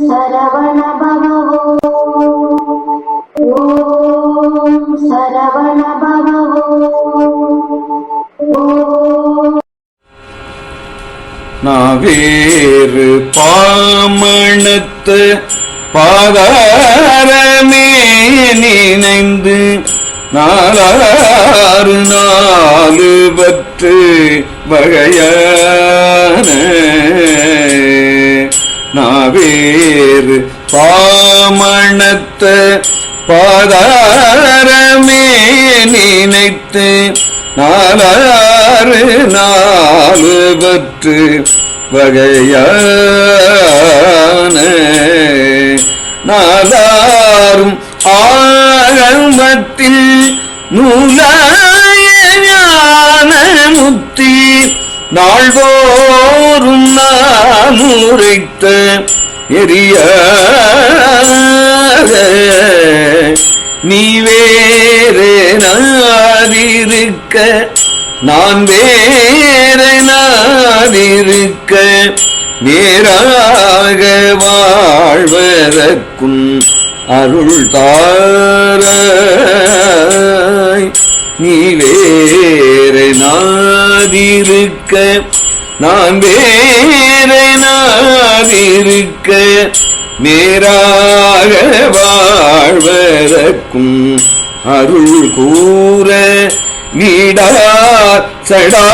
சரவண பவோ ஓம் சரவண பவோ நாவேறு பாமணத்து பாதாரமே நினைந்து நாலாறு நாலு பற்று வகையான நாவேறு பாமணத்த பாதாரமே நினைத்து நாலாறு நாலு பற்று வகையான நாலாரும் ஆரம்பத்தில் நூலாய ஞான முத்தி நாள்தோறும் நான் உரைத்த எரிய நீ வேறு நாதிருக்க நான் வேறு நாதிருக்க நேராக வாழ்வதற்கும் அருள் தாராய். நீ வேறு நாதிருக்க நான் வேறு நாதிருக்க நேராக வாழ்வதற்கும் அருள் கூற நீடார் சடாரத்தில்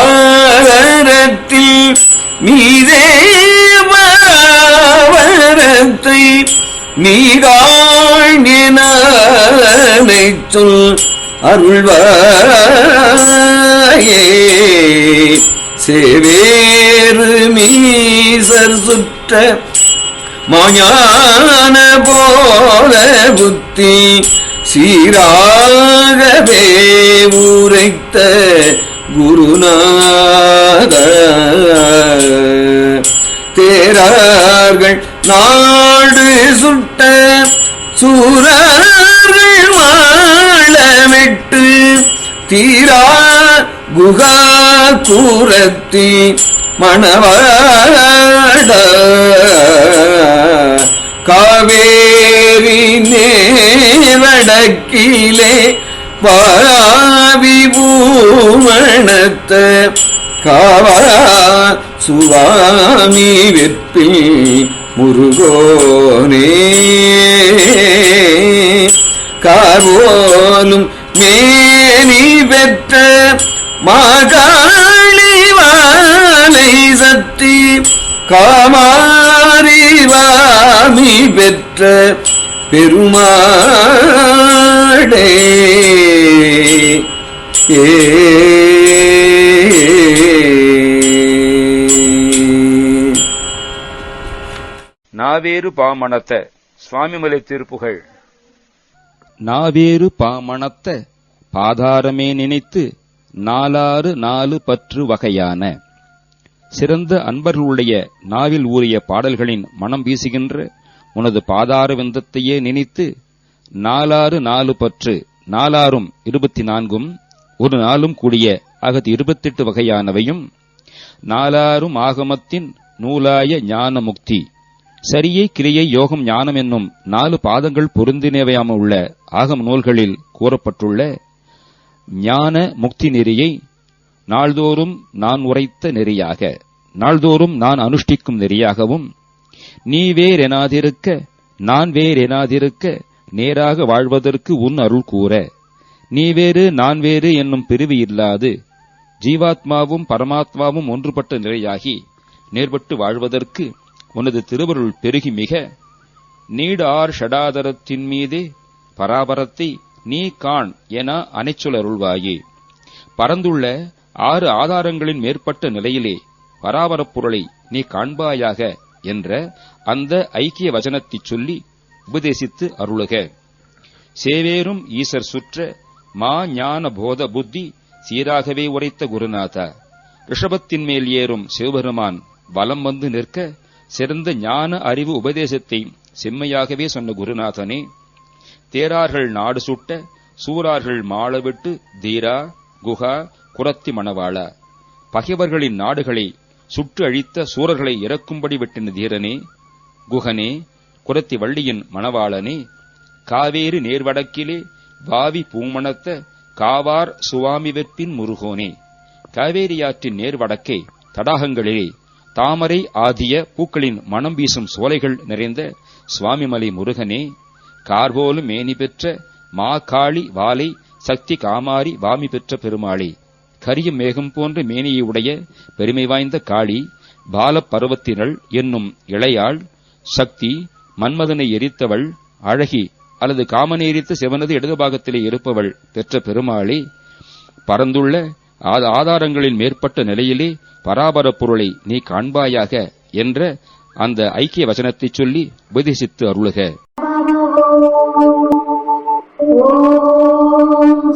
நீதேவரத்தை நீகாழ்நினை சொல் அருள்வாயே. சேவேறு மீசர் சுற்ற மாற்ற மாஞான போல புத்தி சீராகவே உரைத்த குருநாத. தேரார்கள் நாடு சுட்ட சூரர்கள் வாழமிட்டு தீரா குகா கூரத்தி மணவாட காவேரி நேவடக்கிலே பாவி பூமணத்த காவா சுவாமி வெற்பில் முருகோனே. காவோலும் மேனி பெற்ற மாகாளி சத்தி காமாரி வாமி பெற்ற பெருமாடே ஏ. நாவேறு பாமணத்த சுவாமிமலை திருப்புகழ். நாவேறு பாமணத்த பாதாரமே நினைத்து நாலாறு நாலு பற்று வகையான. சிறந்த அன்பர்களுடைய நாவில் ஊறிய பாடல்களின் மனம் வீசுகின்ற உனது பாதார விந்தத்தையே நினைத்து நாலாறு நாலு பற்று நாலாறும் இருபத்தி நான்கும் ஒரு நாளும் கூடிய அகது இருபத்தெட்டு வகையானவையும் நாலாறும் ஆகமத்தின் நூலாய ஞான முக்தி சரியை கிரியை யோகம் ஞானம் என்னும் நாலு பாதங்கள் பொருந்தினவையாம உள்ள ஆகம நூல்களில் கூறப்பட்டுள்ள ஞான முக்தி நெறியை நாள்தோறும் நான் உரைத்த நெறியாக. நாள்தோறும் நான் அனுஷ்டிக்கும் நெறியாகவும் நீ வேறெனாதிருக்க நான் வேறெனாதிருக்க நேராக வாழ்வதற்கு உன் அருள் கூற. நீ வேறு நான் வேறு என்னும் பிரிவு இல்லாது ஜீவாத்மாவும் பரமாத்மாவும் ஒன்றுபட்ட நிலையாகி நேர்பட்டு வாழ்வதற்கு உனது திருவருள் பெருகி மிக நீடார் ஷடாதரத்தின் மீதே பராபரத்தை நீ காண் என அனைச்சொல் அருள்வாயே பரந்துள்ள ஆறு ஆதாரங்களின் மேற்பட்ட நிலையிலே பராபரப் பொருளை நீ காண்பாயாக என்ற அந்த ஐக்கிய வசனத்தைச் சொல்லி உபதேசித்து அருளுக. சேவேரும் ஈசர் சுற்ற மா ஞான போத புத்தி சீராகவே உரைத்த குருநாதா. ரிஷபத்தின் மேல் ஏறும் சிவபெருமான் வலம் வந்து நிற்க சிறந்த ஞான அறிவு உபதேசத்தை செம்மையாகவே சொன்ன குருநாதனே தேரார்கள் நாடு சுட்ட சூரார்கள் மாளவிட்டு தீரா குஹா குரத்தி மணவாளா. பகைவர்களின் நாடுகளை சுற்று அழித்த சூரர்களை இறக்கும்படி வெட்டின தீரனே குகனே குரத்தி வள்ளியின் மணவாளனே காவேரி நேர்வடக்கிலே வாவி பூமணத்த காவார் சுவாமி வெற்பின் முருகோனே. காவேரியாற்றின் நேர்வடக்கே தடாகங்களிலே தாமரை ஆதிய பூக்களின் மனம் வீசும் சோலைகள் நிறைந்த சுவாமிமலை முருகனே கார்போலும் மேனி பெற்ற மா காளி வாலை சக்தி காமாரி வாமி பெற்ற பெருமாளே. கரிய மேகம் போன்ற மேனியை உடைய பெருமை வாய்ந்த காளி பால பருவத்தினள் என்னும் இளையாள் சக்தி மன்மதனை எரித்தவள் அழகி அல்லது காமனேரித்த சிவனது இடது பாகத்திலே இருப்பவள் பெற்ற பெருமாளே பரந்துள்ள ஆதாரங்களின் மேற்பட்ட நிலையிலே பராபரப் பொருளை நீ காண்பாயாக என்ற அந்த ஐக்கிய வசனத்தைச் சொல்லி உபதேசித்து அருளுக. ஓம்